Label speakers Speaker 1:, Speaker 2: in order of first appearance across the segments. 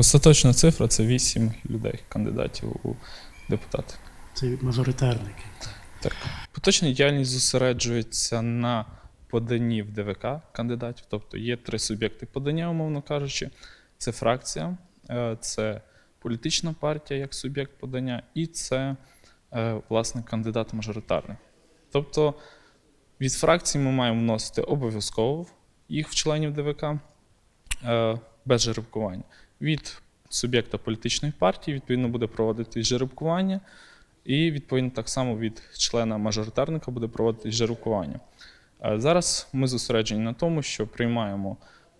Speaker 1: Остаточна цифра це 8 людей, кандидатів у депутати.
Speaker 2: Це мажоритарники.
Speaker 1: Так. Поточна діяльність зосереджується на поданні в ДВК кандидатів, тобто є три суб'єкти подання, умовно кажучи. Це фракція, е, це політична партія як суб'єкт подання, і це е, власне кандидат мажоритарний. Тобто від фракції ми маємо вносити обов'язково їх в членів ДВК е, без жеребкування. Від суб'єкта політичної партії відповідно буде проводити жеребкування, і відповідно так само від члена мажоритарника буде проводити жеребкування. Е, Зараз ми зосереджені на тому, що приймаємо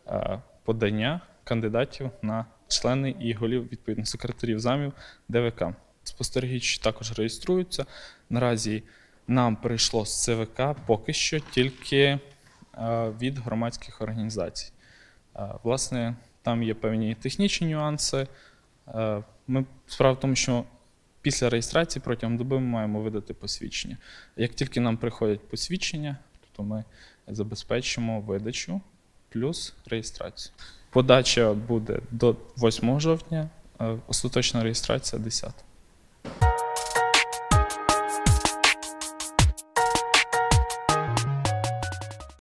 Speaker 1: е, подання кандидатів на члени і голів відповідно секретарів замів ДВК. Спостерігачі також реєструються. Наразі нам прийшло з ЦВК поки що тільки е, від громадських організацій. Власне, там є певні технічні нюанси. Е, Ми справа в тому, що після реєстрації протягом доби ми маємо видати посвідчення. Як тільки нам приходять посвідчення, то ми забезпечимо видачу плюс реєстрацію. Подача буде до 8 жовтня, е, остаточна реєстрація 10.